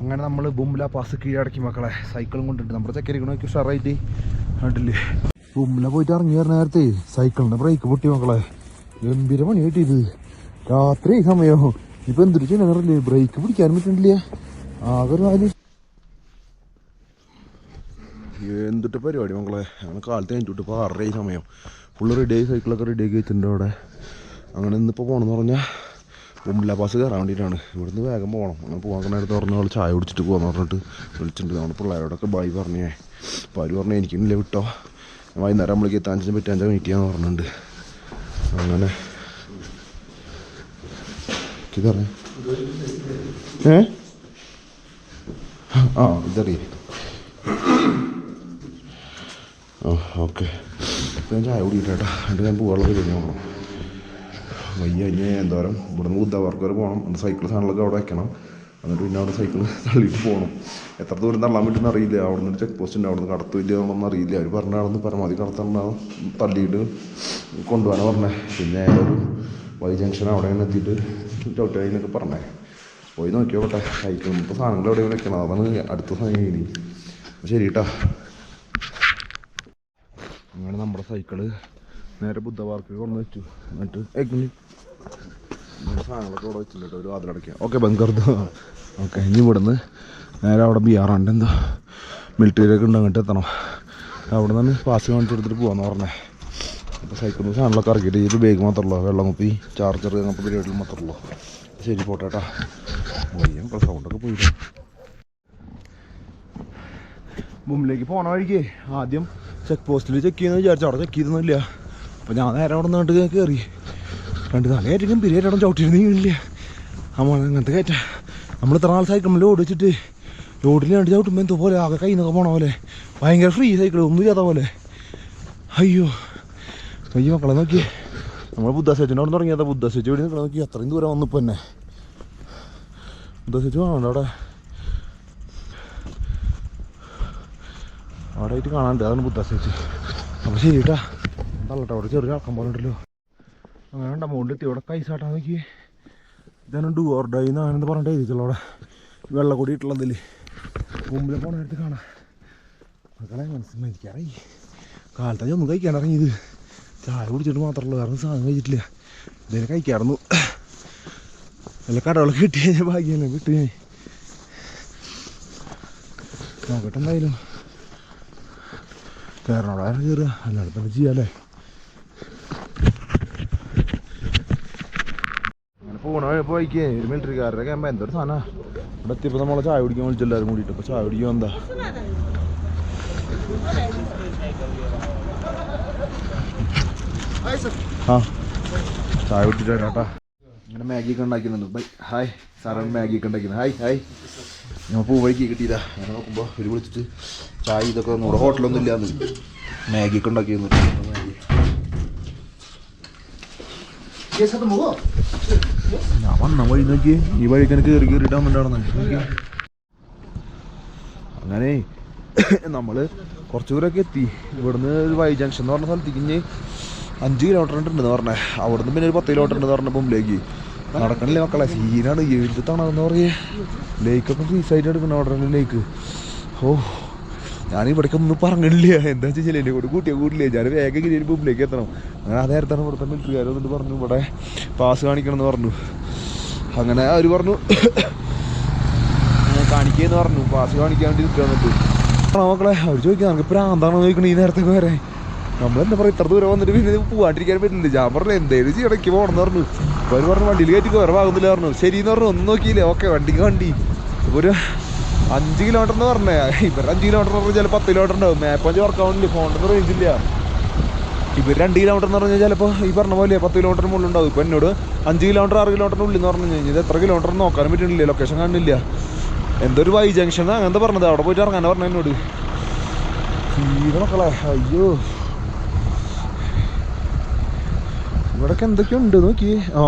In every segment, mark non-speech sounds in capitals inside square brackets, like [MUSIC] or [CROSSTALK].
അങ്ങനെ നമ്മൾ ബുംല പാസ് കീഴടക്കി മക്കളെ. സൈക്കിളും കൊണ്ടിട്ട് നമ്മുടെ ചക്കരി നോക്കി ഉഷാറായിട്ട് കണ്ടില്ലേ? ബുംല പോയിട്ട് ഇറങ്ങി വരുന്ന നേരത്തെ. സൈക്കിളിന്റെ ബ്രേക്ക് പൊട്ടി മക്കളെ. ഗംഭീര പണി ഇത്. രാത്രി സമയോ. ഇപ്പൊ എന്തൊരു ചെയ്യണറില്ലേ ബ്രേക്ക് പിടിക്കാൻ പറ്റുന്നില്ല. ആകെ നാല് എന്തിട്ട് പരിപാടി മക്കളെ? അങ്ങനെ കാലത്ത് കഴിഞ്ഞിട്ട് ഇപ്പോൾ ആറര സമയം. ഫുള്ള് റെഡി ആയി സൈക്കിളൊക്കെ റെഡി ആക്കി വെച്ചിട്ടുണ്ട് അവിടെ. അങ്ങനെ ഇന്നിപ്പോൾ പോകണമെന്ന് പറഞ്ഞാൽ മുമ്പില പാസ് കയറാൻ വേണ്ടിയിട്ടാണ് ഇവിടുന്ന് വേഗം പോകണം അങ്ങനെ പോകാൻ നേരത്തെ പറഞ്ഞ ആൾ ചായ കുടിച്ചിട്ട് പോകാന്ന് പറഞ്ഞിട്ട് വിളിച്ചിട്ടുണ്ട്. നമ്മൾ പിള്ളേരോടൊക്കെ ബൈ പറഞ്ഞേ. അപ്പോൾ അവർ പറഞ്ഞു എനിക്കില്ല വിട്ടോ. ഞാൻ വൈകുന്നേരം നമ്മളേക്ക് എത്താഞ്ചിനും പറ്റാഞ്ചാ മീറ്റ് ചെയ്യാന്ന് പറഞ്ഞിട്ടുണ്ട്. അങ്ങനെ. ഏ? ആ ഇതറിയേ. ആ ഓക്കെ. ഞാൻ ചായ കുടിയിട്ടാ എന്റെ ഞാൻ പോകാനുള്ള പരിപാടി നോക്കണം. വയ്യ. ഇനി എന്തോരം ഇവിടുന്ന് ബുദ്ധവർക്ക് വരെ പോകണം സൈക്കിൾ സാധനങ്ങളൊക്കെ അവിടെ വെക്കണം. എന്നിട്ട് പിന്നെ അവിടെ സൈക്കിൾ തള്ളിയിട്ട് പോകണം എത്ര ദൂരം തള്ളാൻ പറ്റുമെന്ന് അറിയില്ല. അവിടെ നിന്ന് ചെക്ക് പോസ്റ്റ് ഉണ്ട്. അവിടെ നിന്ന് കടത്തില്ലാണെന്ന് അറിയില്ല. അവർ പറഞ്ഞ അവിടെ നിന്ന് പരമാവധി കടത്തണ്ടാവും തള്ളിയിട്ട് കൊണ്ടുപോകാനാണ് പറഞ്ഞത് പിന്നെ ഒരു വൈ ജംഗ്ഷൻ അവിടെ ഇങ്ങനെ എത്തിയിട്ട് ചവിട്ടായി എന്നൊക്കെ പറഞ്ഞേ. പോയി നോക്കിയോട്ടെ സൈക്കിൾ ഇപ്പോൾ സാധനങ്ങൾ എവിടെ വെക്കണം? അതാണ് അടുത്ത സമയം ഇനി. ശരി കേട്ടോ അങ്ങനെ നമ്മുടെ സൈക്കിൾ നേരെ ബുദ്ധ പാർക്കിൽ കൊണ്ടു വെച്ചു. എന്നിട്ട് സാധനങ്ങളൊക്കെ ഒരു വാതിലടയ്ക്കുക ഓക്കെ ബങ്കർദ്. ഓക്കെ ഇനി ഇവിടുന്ന് നേരെ അവിടെ ബിയാറുണ്ട് എന്താ മിലിറ്ററിയിലേക്ക് ഉണ്ട് അങ്ങോട്ട് എത്തണം. അവിടെ നിന്ന് പാസ് കാണിച്ചു കൊടുത്തിട്ട് പോകാമെന്ന് പറഞ്ഞേ അപ്പോൾ സൈക്കിളിൽ സാധനങ്ങളൊക്കെ ഇറക്കിയിട്ട് ഇത് ബാഗ് മാത്രമല്ലോ? വെള്ളം കുപ്പി ചാർജർ അങ്ങനത്തെ പരിപാടികൾ മാത്രമല്ലോ ശരി പോട്ടേട്ടാ കേട്ടാ. ഇപ്പോൾ സൗണ്ടൊക്കെ പോയിട്ട് മുമ്പിലേക്ക് പോണ വഴിക്ക് ആദ്യം ചെക്ക് പോസ്റ്റിൽ ചെക്ക് ചെയ്യുന്നത് വിചാരിച്ചു. അവിടെ ചെക്ക് ചെയ്തൊന്നുമില്ല. അപ്പോൾ ഞാൻ നേരെ അവിടെ നിന്നിട്ട് കയറി. രണ്ട് തലയായിട്ട് ഗംഭീരമായിട്ട് ചവിട്ടിയിരുന്നില്ല അമ്മ അങ്ങനത്തെ കയറ്റ. നമ്മൾ ഇത്ര നാൾ സൈക്കിൾ ലോഡ് വെച്ചിട്ട് ലോഡിൽ രണ്ട് ചവിട്ടുമ്പോൾ എന്തോ പോലെ ആകെ കയ്യിൽ നിന്നൊക്കെ പോണ പോലെ. ഭയങ്കര ഫ്രീ സൈക്കിൾ ഒന്നും ചെയ്യാത്ത പോലെ. അയ്യോ. അയ്യോ മക്കളെ നോക്കി. നമ്മൾ ബുദ്ധാസേച്ചിന്റെ അവിടെ തുടങ്ങിയതാ ബുദ്ധാസേച്ച് ഇവിടെ നിൽക്കണം നോക്കി. അത്രയും ദൂരം വന്നപ്പോൾ തന്നെ. ബുദ്ധാസേച്ച് വേണം അവിടെ? അവിടെ ആയിട്ട് കാണാണ്ട് അതാണ് ബുദ്ധാസേച്ച് അപ്പോൾ ശരി കേട്ടാ തള്ളട്ടെ അവിടെ ചെറിയ ആക്കം പോലെ ഉണ്ടല്ലോ. അങ്ങനെ മുകളിലെത്തി. ഇവിടെ കൈ സാട്ടാൻ നോക്കി ഇതാണ് ഡു ഓർ ഡൈ എന്നാണെന്ന് പറഞ്ഞിട്ട് എഴുതിയിട്ടുള്ള അവിടെ. വെള്ളം കൂടി ഇട്ടുള്ളതിൽ മുമ്പിൽ പോണ എടുത്ത് കാണാം. മക്കളെ മനസ്സിലായി കാലത്തായി ഒന്നും കഴിക്കാൻ ഇറങ്ങിയത്. ചായ കുടിച്ചിട്ട് മാത്രമല്ല വേറെ സാധനം കഴിച്ചിട്ടില്ല. ഇതിനെ കഴിക്കാറുന്നു. നല്ല കടകളൊക്കെ കിട്ടി കഴിഞ്ഞാൽ ഭാഗ്യമല്ല വിട്ട് ഞാൻ നോക്കട്ടെ എന്തായാലും. കയറണോടെ കയറുക അല്ലാതെ തന്നെ ചെയ്യാല്ലേ അങ്ങനെ പോണ പോയിക്കേ മിലിറ്ററിക്കാരുടെ ക്യാമ്പ് എന്തൊരു സാധന. ഇവിടെ എത്തിയപ്പോൾ നമ്മളെ ചായ കുടിക്കാൻ വിളിച്ചു എല്ലാവരും കൂടിയിട്ട്. ഇപ്പോൾ ചായ കുടിക്കാൻ എന്താ? ആ ചായ കുടിച്ചിട്ട് കേട്ടാ. ഇങ്ങനെ മാഗി ഒക്കെ ഉണ്ടാക്കുന്നുണ്ട് ബൈ. ഹായ്. സാറാണ് മാഗി ഒക്കെ ഉണ്ടാക്കുന്നത് ഹായ് ഹായ്. ഞാൻ പൂ വഴിക്ക് കിട്ടിയതാ അങ്ങനെ നോക്കുമ്പോൾ ഒരു വിളിച്ചിട്ട് ചായ ഇതൊക്കെ ഒന്നും ഹോട്ടലൊന്നും ഇല്ലാന്ന്. മാഗി ഒക്കെ ഉണ്ടാക്കിയിരുന്നു മാഗി ഞാൻ വന്ന വഴി നോക്കി ഈ വഴി എനിക്ക് കയറി കയറിയിട്ട് വേണ്ടി അങ്ങനെ നമ്മൾ കുറച്ച് ദൂരമൊക്കെ എത്തി. ഇവിടുന്ന് ഒരു വൈ ജംഗ്ഷൻ എന്ന് പറഞ്ഞ സ്ഥലത്തേക്ക് ഇനി അഞ്ച് കിലോമീറ്റർ ഉണ്ടെന്ന് പറഞ്ഞേ. അവിടുന്ന് പിന്നെ ഒരു പത്ത് കിലോമീറ്റർ ഉണ്ടെന്ന് പറഞ്ഞ മുമ്പിലേക്ക്. നടക്കണില്ലേ മക്കളെ? സീനാണ്. എഴുതി തണന്ന് പറയേ. ലേക്കൊക്കെ ഫ്രീസായിട്ട് എടുക്കണം അവിടെ ലേക്ക് ഓ. ഞാൻ ഇവിടേക്ക് ഒന്നും പറഞ്ഞില്ല എന്താ വെച്ചാൽ എന്നെ കൂടെ കൂട്ടിയ കൂട്ടില്ലേ. ഞാൻ വേഗം ഇങ്ങനെ മുമ്പിലേക്ക് എത്തണം. അങ്ങനെ ആ നേരത്താണ് ഇവിടുത്തെ മിലിറ്ററിക്കാർ വന്നിട്ട് പറഞ്ഞു ഇവിടെ പാസ് കാണിക്കണം എന്ന് പറഞ്ഞു. അങ്ങനെ അവർ പറഞ്ഞു കാണിക്കുകയെന്ന് പറഞ്ഞു. പാസ് കാണിക്കാൻ വേണ്ടി നിൽക്കാൻ പറ്റും മക്കളെ അവർ ചോദിക്കുക നമുക്ക് പ്രാന്താണോ ചോദിക്കണം ഈ നേരത്തേക്ക് വരെ. നമ്മളെന്താ പറയുക ഇത്ര ദൂരം വന്നിട്ട് പിന്നെ പോവാണ്ടിരിക്കാൻ പറ്റില്ല. ഞാൻ പറഞ്ഞു എന്തേലും ചെയ്യണക്ക് പോകണമെന്ന് പറഞ്ഞു. അവർ പറഞ്ഞു വണ്ടിയിൽ കയറ്റി കുറവാകുന്നില്ല പറഞ്ഞു. ശരിയെന്ന് പറഞ്ഞു. ഒന്നും നോക്കിയില്ലേ. ഓക്കെ വണ്ടിക്ക് വണ്ടി. ഒരു അഞ്ച് കിലോമീറ്റർ എന്ന് പറഞ്ഞേ. ഇവർ അഞ്ച് കിലോമീറ്റർ പറഞ്ഞാൽ ചിലപ്പോൾ പത്ത് കിലോമീറ്റർ ഉണ്ടാവും. മാപ്പ് അഞ്ച് വർക്കാവുന്നില്ല ഫോണിന്റെ റേഞ്ച് ഇല്ല. ഇവർ രണ്ട് കിലോമീറ്റർ എന്ന് പറഞ്ഞാൽ ചിലപ്പോൾ ഈ പറഞ്ഞ പോലെ പത്ത് കിലോമീറ്റർ മുകളിൽ ഉണ്ടാവും ഇപ്പം എന്നോട് അഞ്ച് കിലോമീറ്റർ ആറ് കിലോമീറ്ററിന് ഉള്ളിൽ എന്ന് പറഞ്ഞു കഴിഞ്ഞാൽ ഇത് എത്ര കിലോമീറ്റർ നോക്കാനും പറ്റുന്നില്ല ലൊക്കേഷൻ കാണുന്നില്ല എന്തൊരു വൈ ജംഗ്ഷൻ അങ്ങനത്തെ പറഞ്ഞത്. അവിടെ പോയിട്ട് ഇറങ്ങാൻ പറഞ്ഞു എന്നോട്. തീരെ മക്കളെ. അയ്യോ. ഇവിടൊക്കെ എന്തൊക്കെയുണ്ട് നോക്കി ആ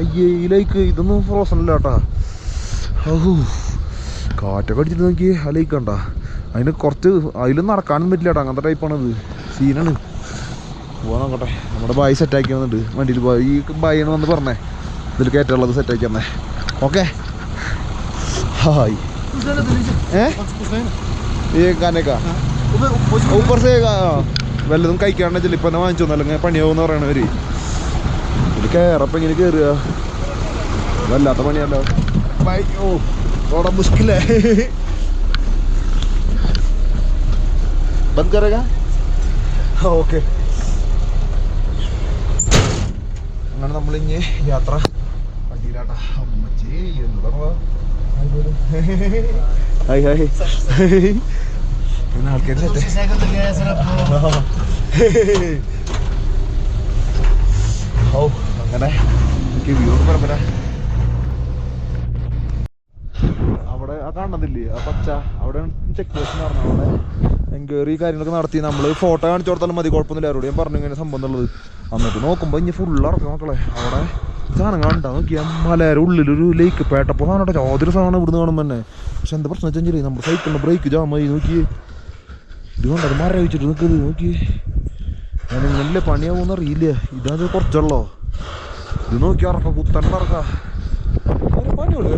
അയ്യേ ഈ ലൈക്ക് ഇതൊന്നും ഫ്രോസൺ അല്ല കേട്ടാ. ഓഹോ കാറ്റൊക്കെ അടിച്ചിട്ട് നോക്കി അലയിക്ക് കണ്ട അതിന് കുറച്ച് അതിലും നടക്കാനും പറ്റില്ല കേട്ടോ അങ്ങനത്തെ ടൈപ്പാണത് സീനാണ് പോകാൻ നോക്കട്ടെ. നമ്മുടെ ബായി സെറ്റാക്കി വന്നിട്ട്. വണ്ടിയിൽ പോയി ഈ ബായിന്ന് വന്ന് പറഞ്ഞേ. ഇതിൽ കയറ്റുള്ളത് സെറ്റാക്കി തന്നെ ഓക്കെ ഹായ് ഏ? കാനേക്കാ? ഊപ്പർ സേക വല്ലതും കഴിക്കാണ്ട് ചിലിപ്പന്നെ വാങ്ങിച്ചു അല്ലെങ്കിൽ പണിയാവെന്ന് പറയണവര് ഇതിൽ കയറപ്പം ഇങ്ങനെ കയറുക വല്ലാത്ത പണിയല്ലോ. ബൈ ഓ. थोड़ा मुश्किल है बंद करेगा हाँ ഓക്കെ. അങ്ങനെ നമ്മളിഞ്ഞ് യാത്ര വണ്ടിയിലാട്ടാ. അമ്മച്ചി എന്താ ഹായ് ഹായ്. പിന്നെ ആൾക്കാരിലെത്തേ ഓ അങ്ങനെ. എനിക്ക് വ്യൂ പറമ്പരാ അവിടെ ആ പച്ച. അവിടെ ചെക്ക് പോസ്റ്റ് പറഞ്ഞു അവിടെ എൻക്വയറി കാര്യങ്ങളൊക്കെ നടത്തി. നമ്മൾ ഫോട്ടോ കാണിച്ചു കൊടുത്താലും മതി കുഴപ്പമൊന്നുമില്ല അവരോട് ഞാൻ പറഞ്ഞു ഇങ്ങനെ സംഭവം എന്നുള്ളത് എന്നിട്ട് നോക്കുമ്പോൾ ഇനി ഫുൾ ഇറക്കും മക്കളെ. അവിടെ സാധനം കണ്ടാ നോക്കിയാൽ മലയുടെ ഉള്ളിലൊരു ലേക്ക് പേട്ടപ്പോൾ സാധനം യാതൊരു സാധനം ഇവിടുന്ന് കാണുമ്പോൾ തന്നെ. പക്ഷെ എന്താ പ്രശ്നം വെച്ചാൽ നമ്മുടെ സൈക്കിളിന് ബ്രേക്ക് ജാമായി നോക്കി ഇത് കണ്ടത് മര വെച്ചിട്ട് നിൽക്കുന്നത് നോക്കി ഞാൻ ഇങ്ങനെ പണിയാവുമെന്ന് അറിയില്ല. ഇതാ കുറച്ചുള്ളോ. ഇത് നോക്കി ഇറക്കാം കുത്തണ്ട ഇറക്ക പണിയുള്ളൂ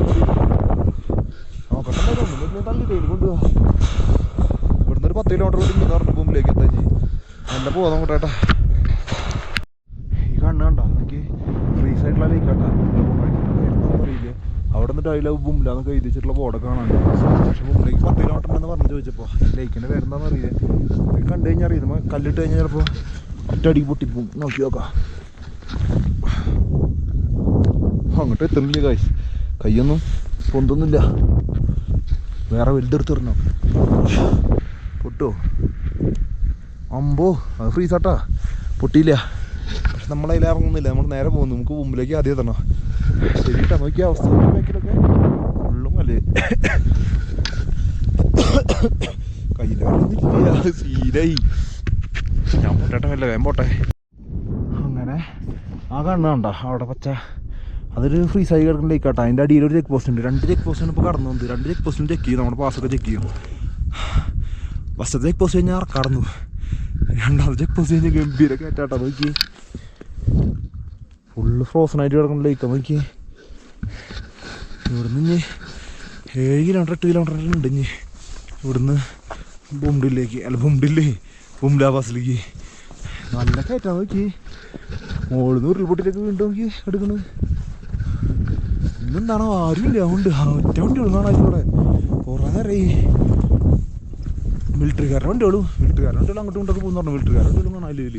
നോക്കട്ടെ തള്ളിട്ട് കൊണ്ടുപോവാ ഇവിടുന്ന് ഒരു പത്ത് കിലോമീറ്റർ കൂടി ഇങ്ങനെ പറഞ്ഞു മുമ്പിലേക്ക് നല്ല പോവാ നോക്കട്ടെ ഈ കണ്ണ് കണ്ട നോക്കി ഫ്രീ സൈഡിലുള്ള ലേക്ക് അറിയില്ല അവിടെ നിന്നിട്ട് അതിലെ ബുംലാന്നൊക്കെ എഴുതി പക്ഷെ മുമ്പിലേക്ക് പത്ത് കിലോമീറ്റർ ഉണ്ടെന്ന് പറഞ്ഞു ചോദിച്ചപ്പോൾ ലേക്കിന്റെ പേരെന്താണെന്ന് അറിയില്ല കണ്ടു കഴിഞ്ഞാൽ അറിയാം നമ്മൾ കല്ലിട്ട് കഴിഞ്ഞാൽ ചിലപ്പോൾ ഒറ്റയടിക്ക് പൊട്ടിപ്പോവും നോക്കി നോക്കാം അങ്ങോട്ട് എത്തുന്നില്ല കായ് കയ്യൊന്നും പൊന്തൊന്നുമില്ല വേറെ വലുതെടുത്തിരണോ പൊട്ടോ? അമ്പോ? അത് ഫ്രീസാട്ടാ പൊട്ടിയില്ല. പക്ഷെ നമ്മളതിൽ ഇറങ്ങുന്നില്ല. നമ്മൾ നേരെ പോകുന്നു. നമുക്ക് മുമ്പിലേക്ക് ആദ്യം എത്തണം. ശരിട്ടാ. നോക്കിയ അവസ്ഥ. ബാക്കിലൊക്കെ ഫുള്ളും അല്ലേ കയ്യിന്റെ വെള്ളമൊന്നുമില്ല. സീനായി ഞാൻ പൊട്ടേട്ടമല്ല വേഗം പോട്ടെ. അങ്ങനെ. ആ കണ്ണുണ്ടോ അവിടെ പച്ച അതൊരു ഫ്രീസ് സൈഡ് കിടക്കുന്ന ലേക്കാട്ടോ അതിന്റെ അടിയിൽ ഒരു ചെക്ക് പോസ്റ്റ് ഉണ്ട്. രണ്ട് ചെക്ക് പോസ്റ്റ് ഇപ്പോൾ കടന്നു വന്നത് രണ്ട് ചെക്ക് പോസ്റ്റിന് ചെക്ക് ചെയ്യും. നമ്മുടെ പാസ്സൊക്കെ ചെക്ക് ചെയ്യും. ഫസ്റ്റത്തെ ചെക്ക് പോസ്റ്റ് കഴിഞ്ഞാൽ കടന്നു. രണ്ടാമത്തെ ചെക്ക് പോസ്റ്റ് കഴിഞ്ഞാൽ ഗംഭീര കയറ്റാട്ടോ. നോക്കി ഫുള്ള് ഫ്രോസൺ ആയിട്ട് കിടക്കുന്ന ലേക്കാ നോക്കി ഇവിടുന്ന് ഇനി ഏഴ് കിലോമീറ്റർ എട്ട് കിലോമീറ്റർ ഉണ്ട് ഇനി ഇവിടുന്ന് ബുംഡിലേക്ക് അല്ല ബുംഡില്ലേ ബുംഡാ ബസ്സിലേക്ക് നല്ല കയറ്റാ. നോക്കി മോളിന്ന് ഉരുൾപൊട്ടിലേക്ക് വീണ്ടും നോക്കി എടുക്കണ് ഇന്നെന്താണോ ആരുമില്ല. അതുകൊണ്ട് ഒറ്റ വണ്ടി ഉള്ളതാണ് ഇവിടെ. കുറേ മിലിറ്ററിക്കാരുടെ വണ്ടിയുള്ളൂ. മിലിറ്ററിക്കാരുടെ ഉള്ളു അങ്ങോട്ടും ഇങ്ങോട്ടൊക്കെ പോകുന്ന പറഞ്ഞു. മിലിറ്ററിക്കാരുടെ വണ്ടികളും കാണാൻ ഇതിൽ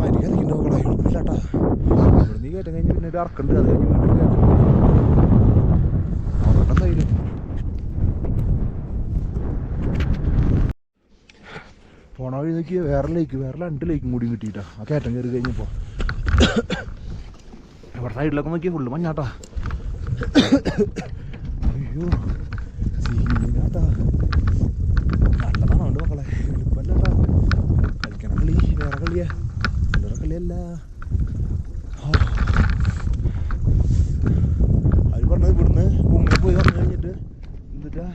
മരിക്കാൻ നിൽക്കണ്ട മക്കളെ എളുപ്പമില്ലാട്ടാ ഇവിടെ നീ കയറ്റം കഴിഞ്ഞ് പിന്നെ ഒരു അറക്കുണ്ട്. വീണ്ടും പോണ വഴി നോക്കിയ വേറെ ലേക്ക് വേറെ രണ്ട് ലേക്കും കൂടി കിട്ടിയിട്ടാ. ആ കയറ്റം കയറി കഴിഞ്ഞപ്പോ. ഇവിടെ സൈഡിലൊക്കെ നോക്കിയാൽ ഫുള്ള് മഞ്ഞാട്ടാ. അയ്യോ സീനാട്ടാ. നല്ലതാണ് ഉണ്ട് മക്കളെ എളുപ്പമല്ലാട്ടാ. കളിക്കണ കളി വേറെ കളിയാ. വേറെ കളിയല്ല. ആ. അവർ പറഞ്ഞത് ഇവിടുന്ന് കുമ്മിൽ പോയി വന്നു കഴിഞ്ഞിട്ട് എന്നിട്ടാ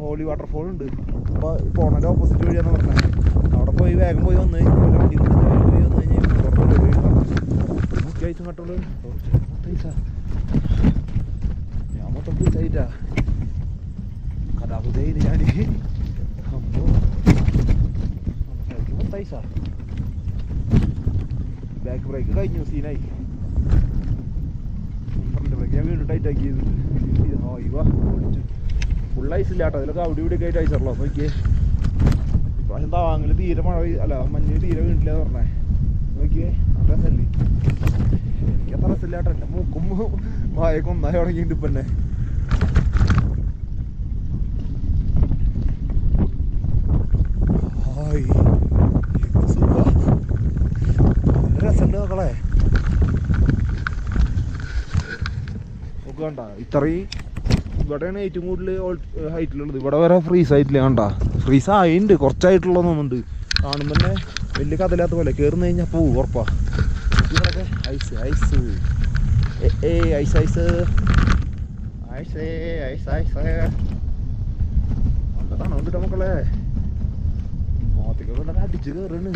ഹോളി വാട്ടർഫോൾ ഉണ്ട്. അപ്പോൾ പോണതിന്റെ ഓപ്പോസിറ്റ് വഴിയാണ് പറഞ്ഞത് അവിടെ പോയി വേഗം പോയി വന്നു കഴിഞ്ഞാൽ വണ്ടി പോയി വന്നു കഴിഞ്ഞാൽ കട്ടുള്ളൂ പൈസ ഞാൻ മൊത്തം പൈസ ആയിട്ടാ കഥാപുതയിൽ ഞാൻ അപ്പോ പൈസ ബാക്ക് ബ്രേക്ക് കഴിഞ്ഞു സീനായി ഫ്രണ്ട് ബ്രേക്ക് ഞാൻ വീണ്ടും ടൈറ്റ് ആക്കി ഫുൾ ഐസ് ഇല്ല കേട്ടോ അതിലൊക്കെ അവിടെ ഇവിടെ ആയിട്ട് ഐസുള്ളൂ നോക്കിയേ ഇപ്രാവശ്യം താവാങ്ങിൽ തീരെ മഴ അല്ല മഞ്ഞ് തീരെ വീണില്ല പറഞ്ഞേ നോക്കിയേ രസമല്ലേ എനിക്ക് അത്ര രസമില്ല കേട്ടോ എന്റെ മൂക്കും വായക്കും ഒന്നായി തുടങ്ങിയിട്ട് ഇപ്പം ഇത്രയും ഇവിടെയാണ് ഏറ്റവും കൂടുതൽ ഹൈറ്റിലുള്ളത് ഇവിടെ വരെ ഫ്രീസ് ആയിട്ടില്ല കണ്ട. ഫ്രീസ് ആയിട്ടുണ്ട് കുറച്ചായിട്ടുള്ളതൊന്നുണ്ട്. കാണുമ്പോൾ തന്നെ വലിയ കഥയില്ലാത്ത പോലെ. കയറുന്ന കഴിഞ്ഞാൽ പോവും ഉറപ്പാ. ഇവിടെ ഐസ് ഐസ്. ഏ ice ice. Ice ice ice. നല്ലതാണ് കൊണ്ടിട്ട് മക്കളെ. മോത്തേക്ക് കൊണ്ടൊക്കെ അടിച്ച് കയറുന്നു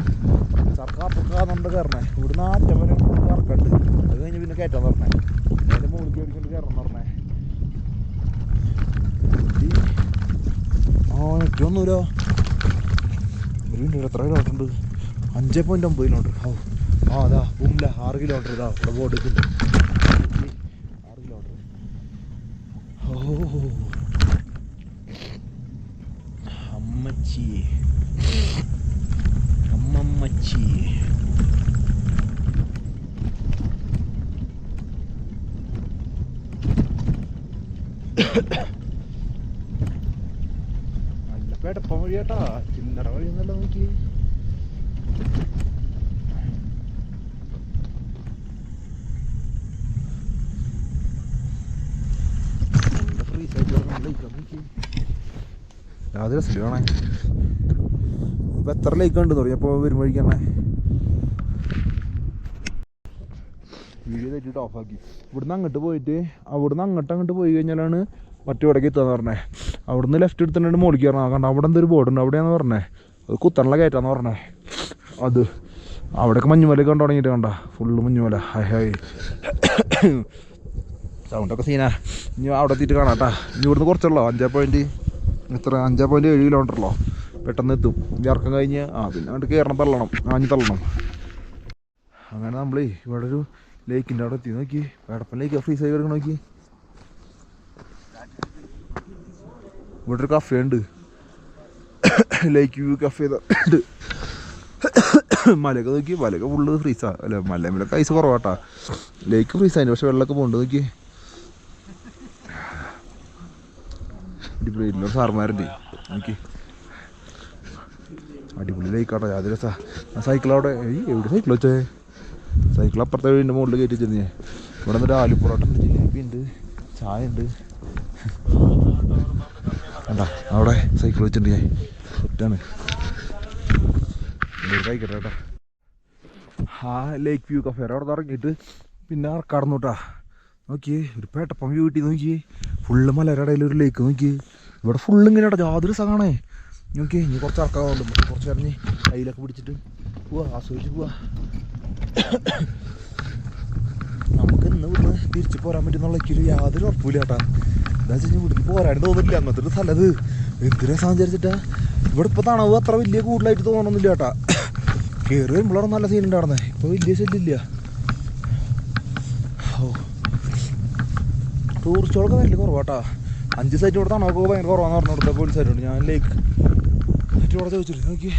സർക്കാർ പൊക്കാന്നുണ്ട് കയറണേ. ഇവിടുന്ന് ആറ്റം വരെ കറക്കണ്ട് അത് കഴിഞ്ഞ് പിന്നെ കയറ്റാൻ പറഞ്ഞേ അതിന്റെ മുകളിൽ കയറിക്കൊണ്ട് കയറണം പറഞ്ഞേ. ആ ഒറ്റ ഒന്നുമില്ല ഒരു മിനിറ്റ് എത്ര കിലോമീറ്റർ ഉണ്ട് അഞ്ച് പോയിന്റ് ഒമ്പത് കിലോമീറ്റർ ആവും ആ അതാ ബുംല ആറ് കിലോമീറ്റർ ഇതാ ഇവിടെ ഉണ്ട് ആറ് കിലോമീറ്റർ. ഓ. അമ്മച്ചി. അമ്മമ്മച്ചി. നല്ല പെടപ്പം ചേട്ടാ ചിന്നറ വഴി എന്നല്ല നോക്കി നല്ല freeze ആയിട്ട് കിടക്കുന്ന lake ആ നോക്കി. യാതൊരു രസമില്ല കാണാൻ എത്ര ലൈക്ക് ഉണ്ട് തുടങ്ങിയപ്പോ വഴിക്കണേ വീഡിയോ തെറ്റിട്ട് ഓഫാക്കി ഇവിടുന്ന് അങ്ങോട്ട് പോയിട്ട് അവിടുന്ന് അങ്ങോട്ട് അങ്ങോട്ട് പോയി കഴിഞ്ഞാലാണ് മറ്റു ഇടയ്ക്ക് എത്തുകയെന്ന് പറഞ്ഞേ. അവിടുന്ന് ലെഫ്റ്റ് എടുത്തിട്ടുണ്ട് മോളിക്ക് കയറണം കണ്ട അവിടെ എന്തൊരു ബോർഡ് ഉണ്ട്. അവിടെയാന്ന് പറഞ്ഞേ. അത് കുത്തണല കയറ്റാന്ന് പറഞ്ഞേ. അത് അവിടെയൊക്കെ മഞ്ഞുമലയൊക്കെ കണ്ടു തുടങ്ങിയിട്ട് കണ്ട? ഫുള്ള് മഞ്ഞുമല. ഹൈ ഹായ് സൗണ്ടൊക്കെ സീനാ ഇനി അവിടെ എത്തിയിട്ട് കാണാം കേട്ടാ ഇനി ഇവിടുന്ന് കുറച്ചുള്ളോ? അഞ്ചേ പോയിന്റ് എത്ര? അഞ്ചാ പോയിന്റ് ഏഴ് കിലോമീറ്ററല്ലോ പെട്ടെന്ന് എത്തും. ഇറക്കം കഴിഞ്ഞ് ആ പിന്നെ അങ്ങോട്ട് കയറണം തള്ളണം ആഞ്ഞ് തള്ളണം. അങ്ങനെ നമ്മളേ ഇവിടെ ഒരു ലേക്കിന്റെ അവിടെ എത്തി. നോക്കി. വേടപ്പൻ ലേക്ക് ഫ്രീസ് ആയി കിടക്കണം നോക്കി. ഇവിടെ ഒരു കഫേ ഉണ്ട്. ലേക്ക് വ്യൂ കഫേ ഉണ്ട് മലയൊക്കെ നോക്കി. മലയൊക്കെ ഫുള്ള് ഫ്രീസാ അല്ല മലമലൊക്കെ ഐസ് കുറവാട്ടാ. ലേക്ക് ഫ്രീസ് പക്ഷെ വെള്ളമൊക്കെ പോകുന്നുണ്ട് നോക്കി. അടിപൊളി സാർമാരുണ്ട് എനിക്ക് അടിപൊളി ലൈക്കാട്ടോ അതിൽ സൈക്കിൾ അവിടെ ഈ എവിടെ സൈക്കിൾ വെച്ചേ? സൈക്കിൾ അപ്പുറത്തെ വീടിന്റെ മുകളിൽ കയറ്റി വെച്ചിരുന്നു. ഇവിടെ നിന്ന് ആലു പൊറോട്ട ഉണ്ട്. ജിലേബി ഉണ്ട്. ചായ ഉണ്ട്. വേണ്ട അവിടെ സൈക്കിൾ വെച്ചിട്ടുണ്ട് ഞാൻ. സെറ്റാണ് കഴിക്കട്ടെ കേട്ടോ. ആ ലേക്ക് വ്യൂ കഫേ അവിടെ ഇറങ്ങിയിട്ട് പിന്നെ കടന്നു കേട്ടാ നോക്കിയേ ഒരു പേട്ടപ്പം വ്യൂ കിട്ടി നോക്കിയേ ഫുള്ള് ഒരു ലേക്ക് നോക്കിയേ. ഇവിടെ ഫുള്ള് ഇങ്ങനെ ഇടാ യാതൊരു സഹാണേ നോക്കിയേ ഇനി കുറച്ച് ഇറക്കാവുള്ളൂ നമുക്ക് കുറച്ച് ഇറങ്ങി കയ്യിലൊക്കെ പിടിച്ചിട്ട് പോവാ ആസ്വദിച്ച് പോവാ. നമുക്ക് ഇന്ന് ഇവിടുന്ന് തിരിച്ചു പോരാൻ പറ്റുന്നുള്ള ഒരു യാതൊരു ഉറപ്പില്ല ചേട്ടാ എന്താ വെച്ചാൽ ഇവിടുന്ന് പോരാൻ തോന്നില്ല. അങ്ങനത്തെ ഒരു സ്ഥലത്ത് എന്ത് രസം വിചാരിച്ചിട്ടാ. ഇവിടെ ഇപ്പൊ തണവ് അത്ര വലിയ കൂടുതലായിട്ട് തോന്നണമെന്നില്ല ചേട്ടാ കയറി വരുമ്പോഴാണ് നല്ല സീൻ ഉണ്ടായിരുന്നേ ഇപ്പൊ വലിയ ശല്യമില്ല. ഓ. ടൂറിസ്റ്റുകളൊക്കെ വലിയ കുറവാട്ടാ. അഞ്ച് സൈറ്റ് കൊടുത്താൽ നമുക്ക് ഭയങ്കര കുറവാന്ന് പറഞ്ഞു കൊടുത്ത പോലീസ് സൈറ്റുണ്ട് ഞാൻ ലേക്ക് സൈറ്റ് കൂടെ ചോദിച്ചിട്ട് നോക്കി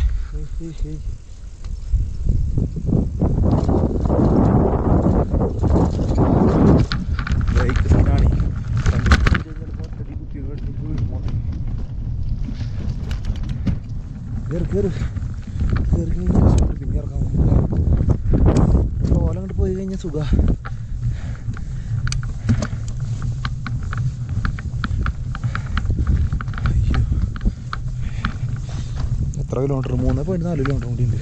ലേക്ക് ഇറങ്ങാൻ ഓല അങ്ങോട്ട് പോയി കഴിഞ്ഞാൽ സുഖ അയ്യോ എത്ര കിലോമീറ്റർ മൂന്ന് പോയിന്റ് നാല് കിലോമീറ്റർ കൂടി ഉണ്ട്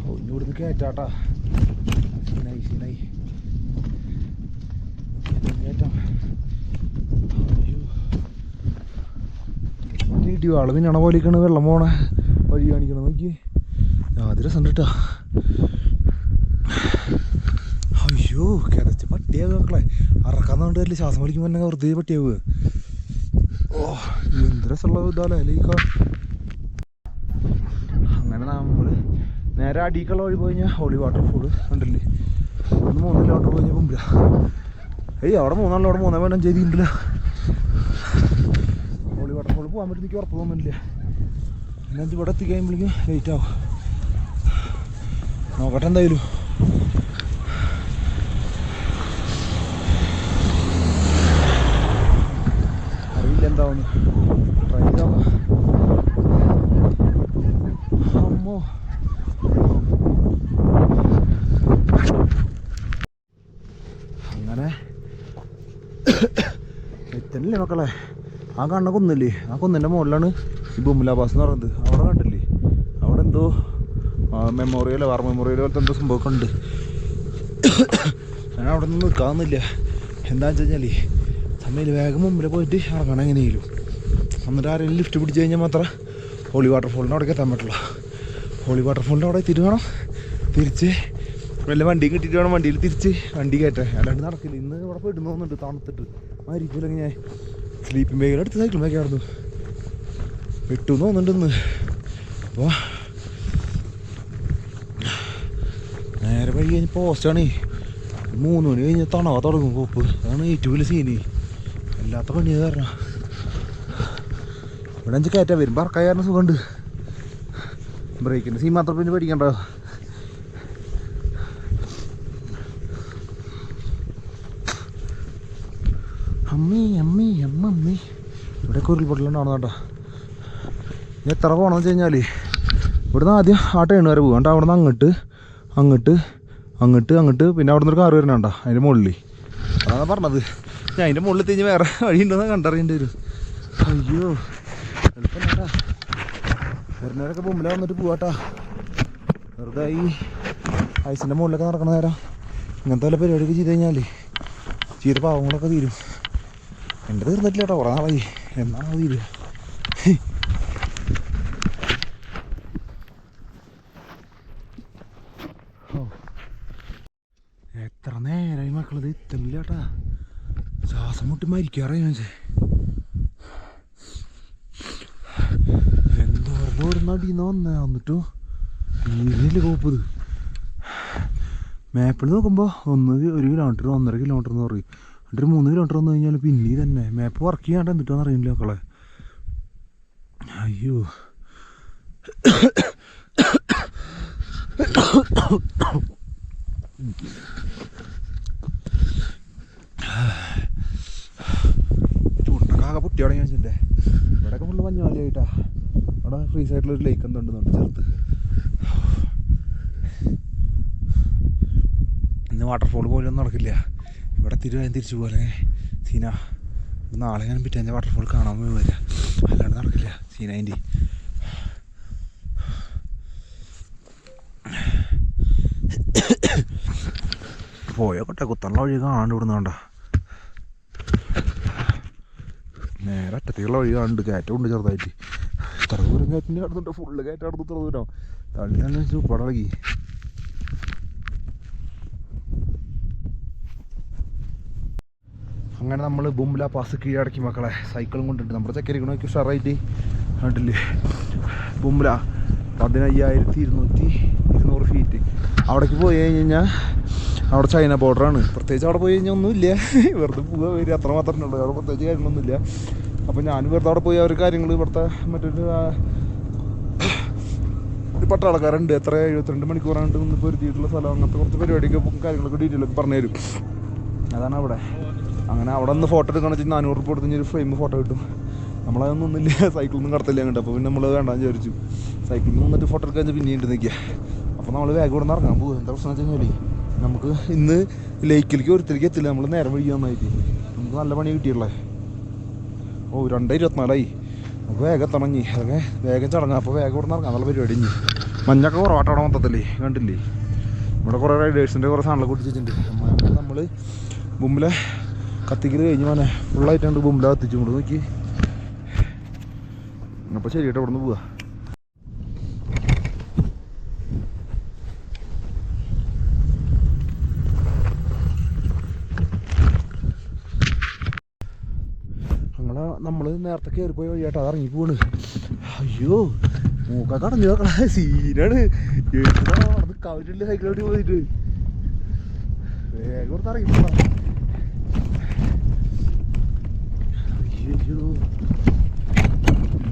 ഓ ഇനി ഇവിടുന്ന് കയറ്റാട്ടാ സീനായി സീനായി കയറ്റാം അയ്യോ. ഇടി വാൾ. പിന്നണ പോലെയൊക്കെയാണ് വെള്ളം പോണ വഴി കാണിക്കണം നോക്കി യാതൊരു രസം കേട്ടാ അയ്യോ കിതച്ച് പട്ടിയാവുക മക്കളെ. അറക്കാൻ വരില്ല. ശ്വാസം വലിക്കുമ്പോൾ തന്നെ വെറുതെ പട്ടിയാവുക. ഓ എന്തൊരു സ്ഥലം ഇതാലേ ലൈക്കാ അങ്ങനെ നമ്മൾ നേരെ അടിക്കുള്ള വഴി പോയി കഴിഞ്ഞാൽ ഹോളി വാട്ടർഫോൾ ഉണ്ടല്ലേ ഒന്ന് മൂന്ന് കിലോമീറ്റർ പോയി കഴിഞ്ഞാൽ മുമ്പില്ല ഏയ് അവിടെ മൂന്നാളിൽ അവിടെ മൂന്നാം വേണം ചെയ്തി ഉണ്ടല്ല ഹോളി വാട്ടർഫോൾ പോകാൻ പറ്റും എനിക്ക് ഉറപ്പ് തോന്നുന്നില്ല. പിന്നെ അഞ്ച് ഇവിടെ എത്തിക്കഴിയുമ്പോഴേക്കും ലേറ്റ് ആവും. നോക്കട്ടെ എന്തായാലും. അറിയില്ല എന്താവുന്നു ട്രൈ ചെയ്ത് നോക്കാം അമ്മോ അങ്ങനെ എത്തൻ കണ്ടില്ലേ മക്കളെ ആ കണ്ണ കുന്നില്ലേ? ആ കുന്നിന്റെ മുകളിലാണ് ഈ ബുമ്മിലാബാസ് എന്ന് പറയുന്നത്. അവിടെ കണ്ടില്ലേ? അവിടെ എന്തോ മെമ്മോറിയലോ വാർ മെമ്മോറിയലോ പോലത്തെ എന്തോ സംഭവമൊക്കെ ഉണ്ട് ഞാൻ അവിടെ നിന്ന് നിൽക്കാവുന്നില്ല എന്താണെന്ന് വെച്ച് കഴിഞ്ഞാൽ സമയം വേഗം മുമ്പിൽ പോയിട്ട് ഇറങ്ങണം എങ്ങനെയെങ്കിലും. എന്നിട്ട് ആരെങ്കിലും ലിഫ്റ്റ് പിടിച്ച് കഴിഞ്ഞാൽ മാത്രം ഹോളി വാട്ടർഫോളിന്റെ അവിടേക്ക് എത്താൻ പറ്റുള്ളൂ. ഹോളി വാട്ടർഫോളിന്റെ അവിടെ തിരുവണം വേണം തിരിച്ച്. വല്ല വണ്ടി കിട്ടിയിട്ട് വേണം വണ്ടിയിൽ തിരിച്ച് വണ്ടി കയറ്റാൻ. അല്ലാണ്ട് നടക്കില്ല. ഇന്ന് ഇവിടെ പോയിട്ട് തോന്നുന്നുണ്ട് തണുത്തിട്ട്. ആയിരിക്കില്ലെങ്കിൽ ഞാൻ. സ്ലീപ്പിംഗ് ബാഗിൽ എടുത്ത് സൈക്കിൾ ബാഗ് ആയിരുന്നു. വിട്ടു തോന്നുന്നുണ്ടെന്ന്. അപ്പോൾ നേരെ വഴി കഴിഞ്ഞ് പോസ്റ്റാണ് മൂന്ന് മണി കഴിഞ്ഞ് തണവ തുടങ്ങും കോപ്പ് അതാണ് ഏറ്റവും വലിയ സീന് അല്ലാത്ത പണി കാരണം. ഇവിടെ അഞ്ച് കയറ്റാ വരും. പറക്കാൻ കാരണം സുഖമുണ്ട്. ബ്രേക്കിന്റെ സീൻ മാത്രം പിന്നെ പേടിക്കണ്ട അമ്മേ അമ്മേ അമ്മ അമ്മേ ഇവിടെ കുരുൾപൊട്ടലുണ്ടാവണം കേട്ടോ. ഇനി എത്ര പോകണമെന്ന് വെച്ച് കഴിഞ്ഞാൽ ഇവിടുന്ന് ആദ്യം ആ ട്രെയിൻ വരെ പോകും കേട്ടോ അവിടെ നിന്ന് അങ്ങോട്ട് അങ്ങോട്ട് അങ്ങോട്ട് അങ്ങോട്ട്. പിന്നെ അവിടെ നിന്നൊരു കാറ് കേട്ടോ അതിന്റെ മുകളിൽ അതാണ് പറഞ്ഞത്. ഞാൻ അതിന്റെ മുകളിൽ തിരിഞ്ഞ് വേറെ വഴി ഉണ്ടെന്ന് കണ്ടറിയേണ്ടി വരും. അയ്യോ. എളുപ്പമല്ലാട്ടാ വരുന്നവരൊക്കെ മുമ്പിൽ വന്നിട്ട് പോവാട്ടാ വെറുതെ ഈ ഐസിന്റെ മുകളിലൊക്കെ നടക്കണ നേരം ഇങ്ങനത്തെ വല്ല പരിപാടിയൊക്കെ ചെയ്ത് കഴിഞ്ഞാൽ ചെയ്ത പാവങ്ങളൊക്കെ തീരും. എന്റെ തീർന്നിട്ടില്ല കേട്ടോ കുറേ നാളായി. ഓ. [LAUGHS] എത്ര നേരമായി മക്കളത് എത്തുന്നില്ല കേട്ടാ ശ്വാസം മുട്ടി മരിക്കാറായി ഞാൻ എന്തോരം അടിയെന്ന് വന്നേ വന്നിട്ടോ? തീരെ കോപ്പത് മാപ്പിൽ നോക്കുമ്പോൾ ഒന്ന് ഒരു കിലോമീറ്റർ ഒന്നര കിലോമീറ്റർ എന്ന് പറയും. എന്നിട്ട് ഒരു മൂന്ന് കിലോമീറ്റർ വന്നു കഴിഞ്ഞാൽ പിന്നെ തന്നെ മാപ്പ് വർക്ക് ചെയ്യാണ്ട് എന്നിട്ടാന്ന് അറിയില്ല മക്കളെ. അയ്യോ. ചുണ്ടക്കാകെ വാട്ടർഫോൾ പോലും നടക്കില്ല. ഇവിടെ തിരുവായും തിരിച്ചു പോലെ സീന നാളെ ഞാൻ പിറ്റേന്റെ വാട്ടർഫോൾ കാണാൻ പോയി വരിക അല്ലാണ്ട് നടക്കില്ല സീന സീനേന്റെ പോയോട്ടെ കുത്തനുള്ള വഴി കാണാണ്ട് ഇവിടുന്ന് കണ്ട? നേരെ അറ്റത്തേക്കുള്ള വഴി കാണുന്നുണ്ട് കയറ്റമുണ്ട് ചെറുതായിട്ട്. ഇത്ര ദൂരം കയറ്റിന്റെ അടുത്തുണ്ട് ഫുള്ള് കയറ്റം അടുത്ത് ഇത്ര ദൂരം. തള്ളി തന്നെ ചൂപ്പാടളകി അങ്ങനെ നമ്മൾ ബുംല പാസ് കീഴടക്കി മക്കളെ. സൈക്കിളും കൊണ്ടിട്ട് നമ്മുടെ ചക്കരിക്കണോക്കി ഉഷാറായിട്ട് കണ്ടില്ലേ? ബുംല പതിനയ്യായിരത്തി ഇരുന്നൂറ്റി ഇരുന്നൂറ് ഫീറ്റ് അവിടേക്ക് പോയി കഴിഞ്ഞ് കഴിഞ്ഞാൽ അവിടെ ചൈന ബോർഡറാണ് പ്രത്യേകിച്ച് അവിടെ പോയി കഴിഞ്ഞാൽ ഒന്നുമില്ല. വെറുതെ പോവുക വരിക. അത്ര മാത്രമേ ഉള്ളൂ. അവിടെ പ്രത്യേകിച്ച് കാര്യങ്ങളൊന്നുമില്ല. അപ്പോൾ ഞാൻ വെറുതെ അവിടെ പോയി. അവർ കാര്യങ്ങൾ ഇവിടുത്തെ മറ്റൊരു പട്ടാളക്കാരുണ്ട്. എത്ര? എഴുപത്തിരണ്ട് മണിക്കൂറാണ്ട് നിന്ന് പൊരുത്തിയിട്ടുള്ള സ്ഥലം. അങ്ങനത്തെ കുറച്ച് പരിപാടിയൊക്കെ കാര്യങ്ങളൊക്കെ ഡീറ്റെയിൽ ഒക്കെ പറഞ്ഞു തരും അതാണ് അവിടെ. അങ്ങനെ അവിടെ നിന്ന് ഫോട്ടോ എടുക്കണം വെച്ചാൽ നാനൂറ് രൂപ കൊടുത്ത് ഒരു ഫ്രെയിം ഫോട്ടോ കിട്ടും. നമ്മളതൊന്നും ഒന്നുമില്ല. [LAUGHS] സൈക്കിളൊന്നും കടത്തില്ല അങ്ങോട്ട് അപ്പോൾ പിന്നെ നമ്മൾ വേണ്ടാന്ന് വിചാരിച്ചു. സൈക്കിളിൽ വന്നിട്ട് ഫോട്ടോ എടുക്കാൻ പിന്നീട് നിൽക്കുക അപ്പോൾ നമ്മൾ വേഗം ഇവിടെ നിന്ന് ഇറങ്ങാൻ പോകും എന്താ പ്രശ്നം വെച്ച് കഴിഞ്ഞാൽ നമുക്ക് ഇന്ന് ലേക്കിലേക്ക് ഒരുത്തിലേക്ക് എത്തില്ല. നമ്മൾ നേരം വഴി നന്നായിട്ട് നമുക്ക് നല്ല പണി കിട്ടിയിട്ടുള്ളത് ഓ രണ്ടേ ഇരുപത്തിനാലായി. നമുക്ക് വേഗം എത്തണം അതൊക്കെ വേഗം ചടങ്ങാം. അപ്പോൾ വേഗം ഇവിടെ നിന്ന് ഇറങ്ങാം നല്ല പരിപാടി ഇനി. മഞ്ഞൊക്കെ കുറവാട്ടാണ് മൊത്തത്തില്ലേ കണ്ടില്ലേ? ഇവിടെ കുറേ റൈഡേഴ്സിന്റെ കുറേ സാധനങ്ങൾ കുടിച്ചിട്ടുണ്ട് നമ്മൾ ബുമ്പിലെ കത്തിക്കൽ കഴിഞ്ഞ് മോനെ ഫുള്ളായിട്ടുണ്ട് ബുമ്പില കത്തിച്ചു കൊണ്ട് നോക്കി. അപ്പോൾ ശരി കേട്ടോ ഇവിടെ പോവാ. അങ്ങനെ നമ്മൾ നേരത്തെ കയറിപ്പോയി വഴിയായിട്ട് അത് ഇറങ്ങി പോണ് അയ്യോ മൂക്ക കടഞ്ഞു നോക്കണ സീനാണ്. കവരില്ല സൈക്കിളോട്ട് പോയിട്ട് വേഗം ഇറങ്ങി പോണം. അയ്യോ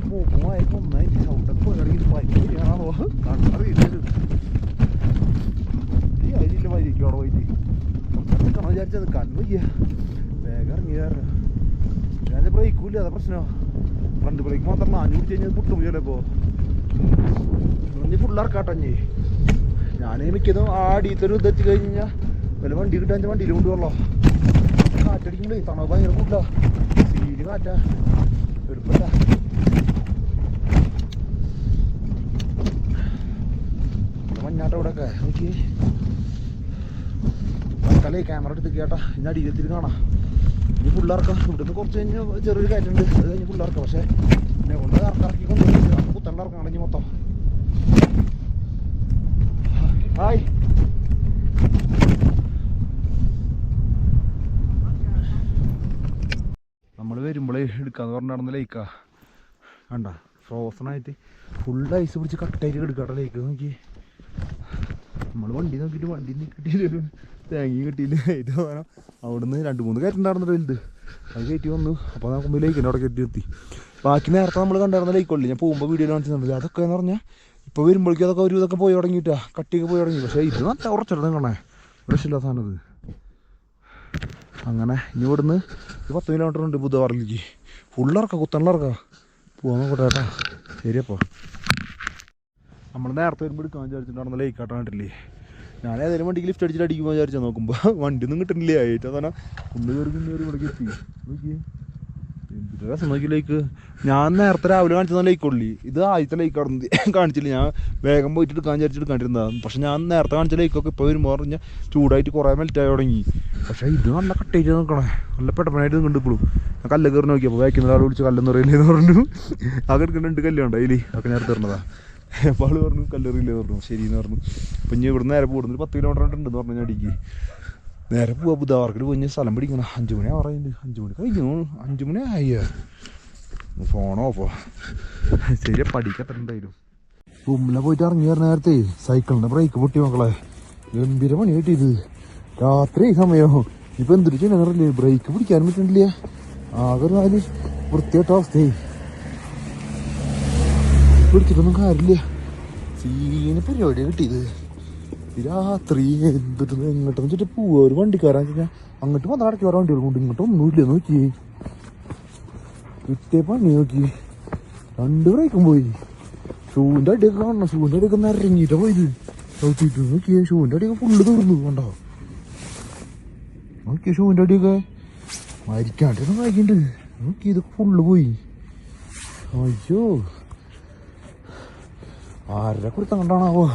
മൂക്കുമായി ഒന്നായി സൗണ്ടൊക്കെ പോയി ഇറങ്ങിയിട്ട് ബൈക്ക് വരികയാണോ കണ്ടറിയില്ലല്ലോ ഈ അരിയില്ല വരിക്കും അവിടെ പോയിട്ട് നിൽക്കണം വിചാരിച്ചത് കണ്ണുയ്യ വേഗം ഇറങ്ങി കാരണം ഞാൻ ബ്രേക്കും അതാ പ്രശ്നമോ ഫ്രണ്ട് ബ്രേക്ക് മാത്രം നാഞ്ഞു പിടിച്ച് കഴിഞ്ഞാൽ പൊട്ടും ചിലപ്പോ ഇനി ഫുൾ ഇറക്കാട്ടഞ്ഞേ ഞാൻ മിക്കതും ആ അടിയത്തൊരു ഇതെത്തി കഴിഞ്ഞ് കഴിഞ്ഞാൽ വല്ല വണ്ടി കിട്ടാൻ വണ്ടിയിൽ കൊണ്ടുപോകണല്ലോ കാറ്റടിക്കുമ്പോഴേ തണവ് ഭയങ്കര കൂട്ടില്ല കാറ്റാ എടുപ്പല്ല മഞ്ഞാട്ട ഇവിടെ ഒക്കെ? നോക്കി തൽക്കാലം ക്യാമറ എടുത്ത് കേട്ടാ. ഇന്ന് അടിയിലെത്തിരി കാണാം. ഇനി പിള്ളേർക്കാം ഇവിടുന്ന് കുറച്ച് കഴിഞ്ഞ് ചെറിയൊരു കാറ്റുണ്ട് അത് കഴിഞ്ഞ് പിള്ളേർക്കാം പക്ഷേ എന്നെ കൊണ്ട് ഇറക്കി കൊണ്ടുപോയി കുത്തണ്ട ഇറക്കണം ഇനി മൊത്തം. ഹായ്. വരുമ്പോഴേ എടുക്കാന്ന് പറഞ്ഞ ലേക്കാ. കണ്ട ഫ്രോസൺ ആയിട്ട് ഫുൾ ഐസ് പിടിച്ച് കട്ടായിട്ട് എടുക്കാട്ടെ ലൈക്ക് നോക്കി. നമ്മൾ വണ്ടി നോക്കിയിട്ട് വണ്ടി കിട്ടിയില്ല. തേങ്ങി കിട്ടിയില്ല. ഇത് സാധനം അവിടുന്ന് രണ്ട് മൂന്ന് കയറ്റുണ്ടായിരുന്നല്ലോ വലുത്. അത് കയറ്റി വന്നു. അപ്പോൾ നോക്കുമ്പോൾ ലൈക്കിന്റെ അവിടെ കയറ്റി എത്തി ബാക്കി നേരത്തെ നമ്മൾ കണ്ടായിരുന്ന ലൈക്കുള്ളൂ ഞാൻ പോകുമ്പോൾ വീഡിയോ കാണിച്ചിട്ടുണ്ടല്ലോ അതൊക്കെ എന്ന് പറഞ്ഞാൽ ഇപ്പോൾ വരുമ്പോഴേക്കും അതൊക്കെ ഒരു ഇതൊക്കെ പോയി തുടങ്ങിയിട്ടാ. കട്ടിയൊക്കെ പോയി തുടങ്ങി. പക്ഷേ ഇത് നല്ല ഉറച്ചിടണം കാണേ വിഷമില്ല സാധനം അങ്ങനെ ഇനി ഇവിടുന്ന് ഒരു പത്ത് കിലോമീറ്റർ ഉണ്ട് ബുധവാറിലേക്ക് ഫുള്ളിറക്കാം കുത്തണ്ണിറക്കാം പോകാൻ കൂട്ടാ. ശരിയപ്പോ നമ്മൾ നേരത്തെ വരുമ്പോൾ എടുക്കാൻ വിചാരിച്ചിട്ടുണ്ടായിരുന്ന ലേക്ക് ആട്ടാൻ കണ്ടില്ലേ ഞാൻ ഏതെങ്കിലും വണ്ടിക്ക് ലിഫ്റ്റ് അടിച്ചിട്ട് അടിക്കുമ്പോൾ വിചാരിച്ചാൽ നോക്കുമ്പോൾ വണ്ടി ഒന്നും കിട്ടുന്നില്ല. ഏറ്റവും തന്നെ കുന്നു കയറി കുന്നു കയറി ഇവിടേക്ക് എത്തി. നോക്കിയേ. രസം ഞാൻ നേരത്തെ രാവിലെ കാണിച്ചു ലേക്ക് ഉള്ളി ഇത് ആദ്യത്തെ ലൈക്ക് അവിടെ കാണിച്ചില്ല. ഞാൻ വേഗം പോയിട്ട് എടുക്കാൻ വിചാരിച്ചിട്ട് കണ്ടിരുന്നതാണ് പക്ഷെ ഞാൻ നേരത്തെ കാണിച്ച ലൈക്കൊക്കെ ഇപ്പോൾ വരുമ്പോൾ പറഞ്ഞാൽ ചൂടായിട്ട് കുറേ മെൽറ്റായി തുടങ്ങി. പക്ഷേ ഇത് നല്ല കട്ടായിട്ട് നിൽക്കണേ നല്ല പെട്ടപ്പനായിട്ട് കണ്ടിപ്പോഴും ഞാൻ കല്ല് കയറി നോക്കിയപ്പോൾ വേക്കുന്ന ഒരാൾ വിളിച്ച് കല്ലെന്ന് പറയില്ലേന്ന് പറഞ്ഞു. ആ കിടക്കുന്നുണ്ട് കല്ലുണ്ട് അതിൽ ഒക്കെ നേരത്തെ പറഞ്ഞതാ അപ്പോൾ പറഞ്ഞു കല്ലെറിയില്ലേ? പറഞ്ഞു. ശരിയെന്ന് പറഞ്ഞു. അപ്പം ഇനി ഇവിടെ നേരെ ഒരു പത്ത് കിലോമീറ്റർ ഉണ്ടെന്ന് പറഞ്ഞു ഞാൻ അടിക്ക്. നേരെ പോവാ ബുധവാർക്കിൽ പോയി സ്ഥലം പിടിക്കണം. അഞ്ചു മണി പറയുന്നുണ്ട് അഞ്ചു മണി കഴിഞ്ഞു. അഞ്ചു മണി ആയി. ഫോൺ ഓഫോ ശരി എന്തായാലും. റൂമിലെ പോയിട്ട് ഇറങ്ങി വരുന്ന നേരത്തെ. സൈക്കിളിന്റെ ബ്രേക്ക് പൊട്ടി മക്കളെ. ഗംഭീര പണി കിട്ടിയത്. രാത്രി സമയോ. ഇപ്പൊ എന്തൊരു ചെയ്യണറില്ലേ ബ്രേക്ക് പിടിക്കാൻ പറ്റുന്നില്ല ആകെ നാല് വൃത്തിയായിട്ട അവസ്ഥയായി. പിടിച്ചിട്ടൊന്നും കാര്യമില്ല. സീന പരിപാടിയാണ് കിട്ടിയത്. രാത്രി എന്തിട്ട് എങ്ങോട്ടെന്ന് വെച്ചിട്ട് പോവുക ഒരു വണ്ടിക്കാരാ വെച്ചാൽ അങ്ങോട്ട് വന്നാൽ അടക്കി വരാൻ വണ്ടികൾ കൊണ്ട് ഇങ്ങോട്ട് ഒന്നുമില്ല നോക്കി കിട്ടിയ പണി നോക്കി. രണ്ട് ബ്രേക്കും പോയി. ഷൂവിന്റെ അടിയൊക്കെ കാണണം. ഷൂവിന്റെ അടിയൊക്കെ നിറങ്ങിയിട്ടാ പോയത്. നോക്കിയിട്ട് നോക്കിയേ ഷൂവിന്റെ അടിയൊക്കെ ഫുള്ള് തീർന്നു കണ്ടോ? നോക്കിയ ഷൂവിന്റെ അടിയൊക്കെ. മരിക്കാണ്ടൊക്കെ വായിക്കുന്നുണ്ട് നോക്കി ഇതൊക്കെ ഫുള്ള് പോയി. അയ്യോ. ആരുടെ കുറിച്ച് കണ്ടാണാവോ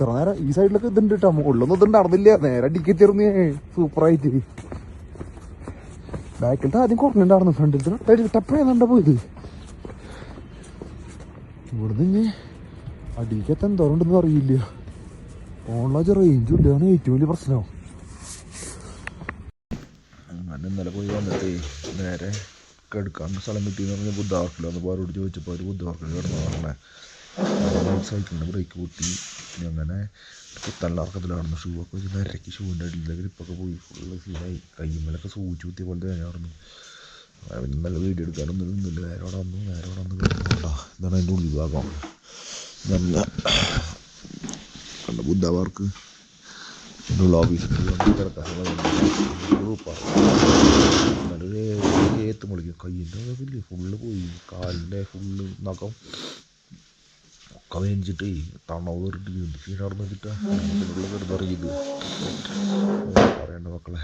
ഇത്ര നേരം ഈ സൈഡിലൊക്കെ ഇതുണ്ട് കേട്ടോ മുകളിലൊന്നും ഇത് നടന്നില്ല. നേരെ ടിക്കറ്റ് ഇറങ്ങി സൂപ്പറായിട്ട് ബാക്കിലത്തെ ആദ്യം കുറഞ്ഞിട്ടുണ്ടായിരുന്നു. ഫ്രണ്ടിലത്തെ കട്ടായിട്ട് ടപ്പഴാ പോയത്. ഇവിടുന്ന് ഇനി അടിക്കത്ത് എന്തോരുണ്ടെന്ന് അറിയില്ല. ഓൺലൈൻ റേഞ്ചും ഇല്ല. അതാണ് ഏറ്റവും വലിയ പ്രശ്നം. അങ്ങനെ ഇന്നലെ പോയി വന്നിട്ട് നേരെ കിടക്കാൻ സ്ഥലം കിട്ടിയെന്ന് പറഞ്ഞാൽ ബുദ്ധാവർക്കില്ല ഒന്ന് അവരോട് ചോദിച്ചപ്പോൾ അവർ ബുദ്ധാവർക്കിൽ കിടന്നു പറഞ്ഞേ. സൈക്കിളിന്റെ ബ്രേക്ക് പൊട്ടി. പിന്നെ അങ്ങനെ കുത്തനുള്ള ഇറക്കത്തിലായിരുന്നു ഷൂ ഒക്കെ വെച്ച് നിരക്കി ഷൂവിന്റെ അടിയിലെ ഗ്രിപ്പൊക്കെ പോയി. ഫുള്ള് സീനായി കയ്യുമ്മലൊക്കെ സൂചി കുത്തിയ പോലെ തന്നെയായിരുന്നു പിന്നെ നല്ല വീഡിയോ എടുക്കാനൊന്നും നിന്നില്ല. നേരെ അവിടെ വന്നു. നേരെ അവിടെ വന്ന് കേട്ടോ ഇതാണ് അതിന്റെ ഉൾഭാഗം നല്ല കണ്ട ബുദ്ധവാർക്ക് എന്റെ എന്നുള്ള ഓഫീസിൽ ഏത്ത് മുളിക്കും കയ്യിന്റെ ഫുള്ള് പോയി. കാലിന്റെ ഫുള്ള് നഖം. ഒക്കെ വേഞ്ചിട്ട് തണവ് കയറിട്ട് ക്ഷീണർന്ന് വെച്ചിട്ട്. ഉള്ളിൽ കിടന്നറിയത് പറയണ്ട മക്കളെ.